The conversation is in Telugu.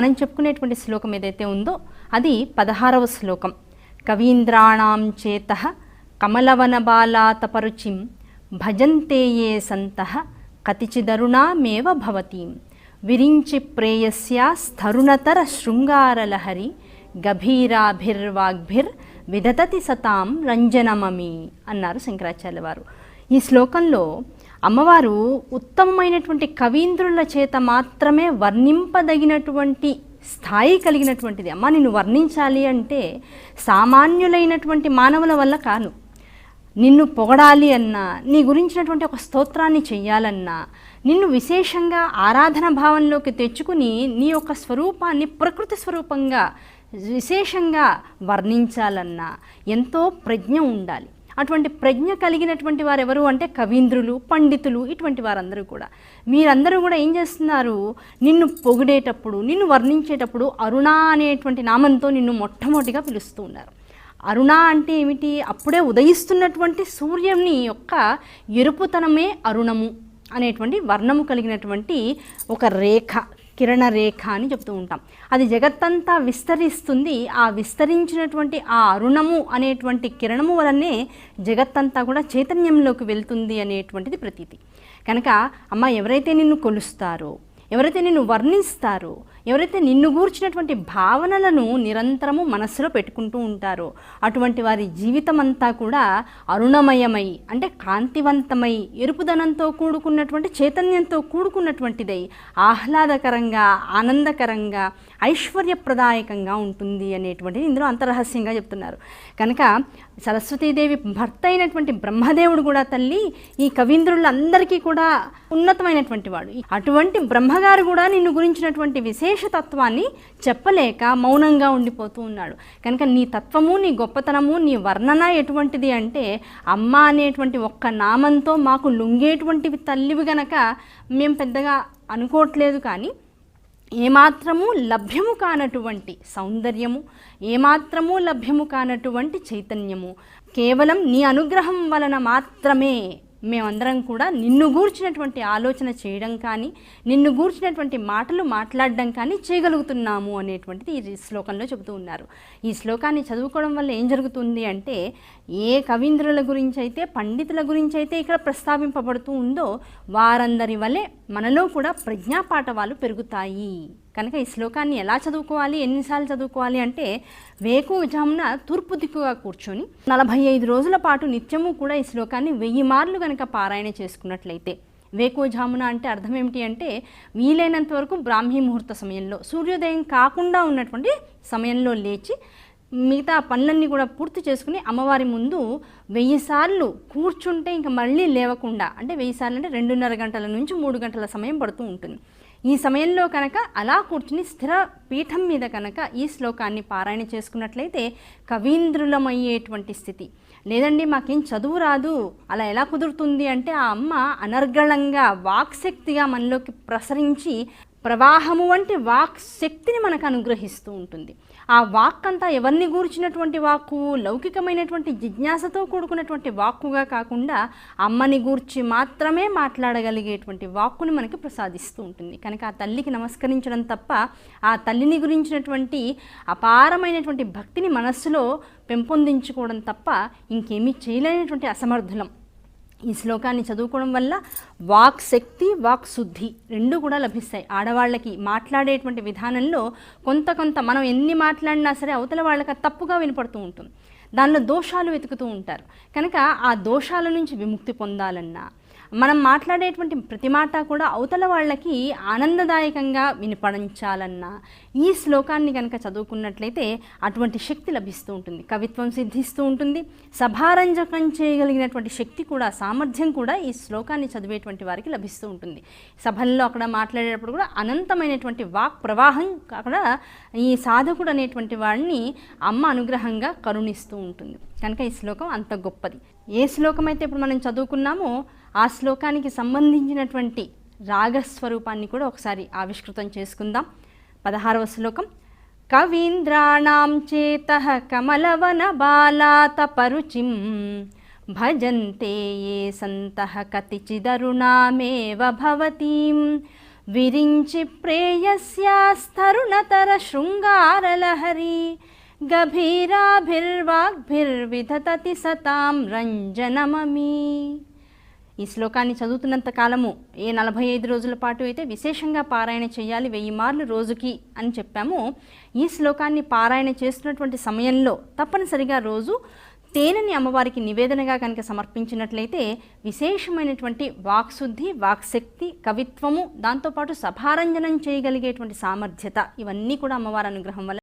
మనం చెప్పుకునేటువంటి శ్లోకం ఏదైతే ఉందో అది పదహారవ శ్లోకం. కవీంద్రాణం చేత కమలవన బాలాతపరుచిం భజంతే ఏ సంత కతిచిదరుణామేవ భవతీం. విరించి ప్రేయస్యా స్థరుణతర శృంగారలహరి గభీరాభిర్వాగ్భిర్ విదతతి సతాం రంజనమమి అన్నారు శంకరాచార్య వారు. ఈ శ్లోకంలో అమ్మవారు ఉత్తమమైనటువంటి కవీంద్రుల చేత మాత్రమే వర్ణింపదగినటువంటి స్థాయి కలిగినటువంటిది. అమ్మ నిన్ను వర్ణించాలి అంటే సామాన్యులైనటువంటి మానవుల వల్ల కాను నిన్ను పొగడాలి అన్నా నీ గురించినటువంటి ఒక స్తోత్రాన్ని చెయ్యాలన్నా నిన్ను విశేషంగా ఆరాధన భావంలోకి తెచ్చుకుని నీ యొక్క స్వరూపాన్ని ప్రకృతి స్వరూపంగా విశేషంగా వర్ణించాలన్నా ఎంతో ప్రజ్ఞ ఉండాలి. అటువంటి ప్రజ్ఞ కలిగినటువంటి వారు ఎవరు అంటే కవీంద్రులు పండితులు ఇటువంటి వారందరూ కూడా. మీరందరూ కూడా ఏం చేస్తున్నారు? నిన్ను పొగిడేటప్పుడు నిన్ను వర్ణించేటప్పుడు అరుణ అనేటువంటి నామంతో నిన్ను మొట్టమొదటిగా పిలుస్తూ ఉన్నారు. అరుణ అంటే ఏమిటి? అప్పుడే ఉదయిస్తున్నటువంటి సూర్యుని యొక్క ఎరుపుతనమే అరుణము. అనేటువంటి వర్ణము కలిగినటువంటి ఒక రేఖ కిరణ రేఖ అని చెప్తూ ఉంటాం. అది జగత్తంతా విస్తరిస్తుంది. ఆ విస్తరించినటువంటి ఆ అరుణము అనేటువంటి కిరణము వలనే జగత్తంతా కూడా చైతన్యంలోకి వెళ్తుంది అనేటువంటిది ప్రతీతి. కనుక అమ్మ ఎవరైతే నిన్ను కొలుస్తారో ఎవరైతే నిన్ను వర్ణిస్తారో ఎవరైతే నిన్ను గూర్చినటువంటి భావనలను నిరంతరము మనస్సులో పెట్టుకుంటూ ఉంటారో అటువంటి వారి జీవితం అంతా కూడా అరుణమయమై అంటే కాంతివంతమై ఎరుపుదనంతో కూడుకున్నటువంటి చైతన్యంతో కూడుకున్నటువంటిదై ఆహ్లాదకరంగా ఆనందకరంగా ఐశ్వర్యప్రదాయకంగా ఉంటుంది అనేటువంటిది ఇందులో అంతరహస్యంగా చెప్తున్నారు. కనుక సరస్వతీదేవి భర్త అయినటువంటి బ్రహ్మదేవుడు కూడా తల్లి ఈ కవీంద్రులందరికీ కూడా ఉన్నతమైనటువంటి వాడు. అటువంటి బ్రహ్మగారు కూడా నిన్ను గురించినటువంటి విశేషతత్వాన్ని చెప్పలేక మౌనంగా ఉండిపోతూ ఉన్నాడు. కనుక నీ తత్వము నీ గొప్పతనము నీ వర్ణన ఎటువంటిది అంటే అమ్మ అనేటువంటి ఒక్క నామంతో మాకు లొంగేటువంటివి తల్లివి గనక మేము పెద్దగా అనుకోవట్లేదు కానీ ఏమాత్రము లభ్యము కానటువంటి సౌందర్యము ఏమాత్రము లభ్యము కానటువంటి చైతన్యము కేవలం నీ అనుగ్రహం వలన మాత్రమే మేమందరం కూడా నిన్ను గూర్చినటువంటి ఆలోచన చేయడం కానీ నిన్ను గూర్చినటువంటి మాటలు మాట్లాడడం కానీ చేయగలుగుతున్నాము అనేటువంటిది ఈ శ్లోకంలో చెబుతూ ఉన్నారు. ఈ శ్లోకాన్ని చదువుకోవడం వల్ల ఏం జరుగుతుంది అంటే ఏ కవీంద్రుల గురించి అయితే పండితుల గురించి అయితే ఇక్కడ ప్రస్తావింపబడుతూ ఉందో వారందరి వలె మనలో కూడా ప్రజ్ఞాపాఠవాలు పెరుగుతాయి. కనుక ఈ శ్లోకాన్ని ఎలా చదువుకోవాలి ఎన్నిసార్లు చదువుకోవాలి అంటే వేకువజామున తూర్పు దిక్కుగా కూర్చొని నలభై ఐదు రోజుల పాటు నిత్యము కూడా ఈ శ్లోకాన్ని వెయ్యి మార్లు కనుక పారాయణ చేసుకున్నట్లయితే. వేకోజామున అంటే అర్థం ఏమిటి అంటే వీలైనంత వరకు బ్రాహ్మీ ముహూర్త సమయంలో సూర్యోదయం కాకుండా ఉన్నటువంటి సమయంలో లేచి మిగతా పనులన్నీ కూడా పూర్తి చేసుకుని అమ్మవారి ముందు వెయ్యి సార్లు కూర్చుంటే ఇంకా మళ్ళీ లేవకుండా అంటే వెయ్యి సార్లు అంటే రెండున్నర గంటల నుంచి మూడు గంటల సమయం పడుతూ ఉంటుంది. ఈ సమయంలో కనుక అలా కూర్చుని స్థిర పీఠం మీద కనుక ఈ శ్లోకాన్ని పారాయణ చేసుకున్నట్లయితే కవీంద్రులమయ్యేటువంటి స్థితి. లేదండి మాకేం చదువు రాదు అలా ఎలా కుదురుతుంది అంటే ఆ అమ్మ అనర్గళంగా వాక్శక్తిగా మనలోకి ప్రసరించి ప్రవాహము వంటి వాక్ శక్తిని మనకు అనుగ్రహిస్తూ ఉంటుంది. ఆ వాక్ అంతా ఎవరిని గూర్చినటువంటి వాక్కు లౌకికమైనటువంటి జిజ్ఞాసతో కూడుకున్నటువంటి వాక్కుగా కాకుండా అమ్మని గూర్చి మాత్రమే మాట్లాడగలిగేటువంటి వాక్కుని మనకి ప్రసాదిస్తూ ఉంటుంది. కనుక ఆ తల్లికి నమస్కరించడం తప్ప ఆ తల్లి తల్లిని గురించినటువంటి అపారమైనటువంటి భక్తిని మనస్సులో పెంపొందించుకోవడం తప్ప ఇంకేమీ చేయలేనటువంటి అసమర్థులం. ఈ శ్లోకాన్ని చదువుకోవడం వల్ల వాక్ శక్తి వాక్ శుద్ధి రెండు కూడా లభిస్తాయి. ఆడవాళ్ళకి మాట్లాడేటువంటి విధానంలో కొంత కొంత మనం ఎన్ని మాట్లాడినా సరే అవతల వాళ్ళకి తప్పుగా వినపడుతూ ఉంటుంది. దానిలో దోషాలు వెతుకుతూ ఉంటారు. కనుక ఆ దోషాల నుంచి విముక్తి పొందాలన్నా మనం మాట్లాడేటువంటి ప్రతి మాట కూడా అవతల వాళ్ళకి ఆనందదాయకంగా వినిపడించాలన్న ఈ శ్లోకాన్ని కనుక చదువుకున్నట్లయితే అటువంటి శక్తి లభిస్తూ ఉంటుంది. కవిత్వం సిద్ధిస్తూ ఉంటుంది. సభారంజకం చేయగలిగినటువంటి శక్తి కూడా సామర్థ్యం కూడా ఈ శ్లోకాన్ని చదివేటువంటి వారికి లభిస్తూ ఉంటుంది. సభల్లో అక్కడ మాట్లాడేటప్పుడు కూడా అనంతమైనటువంటి వాక్ ప్రవాహం అక్కడ ఈ సాధకుడు అనేటువంటి వాడిని అమ్మ అనుగ్రహంగా కరుణిస్తూ ఉంటుంది. కనుక ఈ శ్లోకం అంత గొప్పది. ఏ శ్లోకం అయితే ఇప్పుడు మనం చదువుకున్నామో ఆ శ్లోకానికి సంబంధించినటువంటి రాగస్వరూపాన్ని కూడా ఒకసారి ఆవిష్కృతం చేసుకుందాం. పదహారవ శ్లోకం. కవీంద్రాణం చేత కమలవన బాలాతపరుచిం భజంతే ఏ సంత కతిచిదరుణామేవ భవతీం. విరించి ప్రేయస్యాస్తరుణతర శృంగారలహరి. గభీరాభిర్వాగ్భిర్విధతతి సతాం రంజనమీ ఈ శ్లోకాన్ని చదువుతున్నంత కాలము ఏ నలభై ఐదు రోజుల పాటు అయితే విశేషంగా పారాయణ చేయాలి వెయ్యి మార్లు రోజుకి అని చెప్పాము. ఈ శ్లోకాన్ని పారాయణ చేస్తున్నటువంటి సమయంలో తప్పనిసరిగా రోజు తేనెని అమ్మవారికి నివేదనగా కనుక సమర్పించినట్లయితే విశేషమైనటువంటి వాక్శుద్ధి వాక్శక్తి కవిత్వము దాంతోపాటు సభారంజనం చేయగలిగేటువంటి సామర్థ్యత ఇవన్నీ కూడా అమ్మవారి అనుగ్రహం వల్ల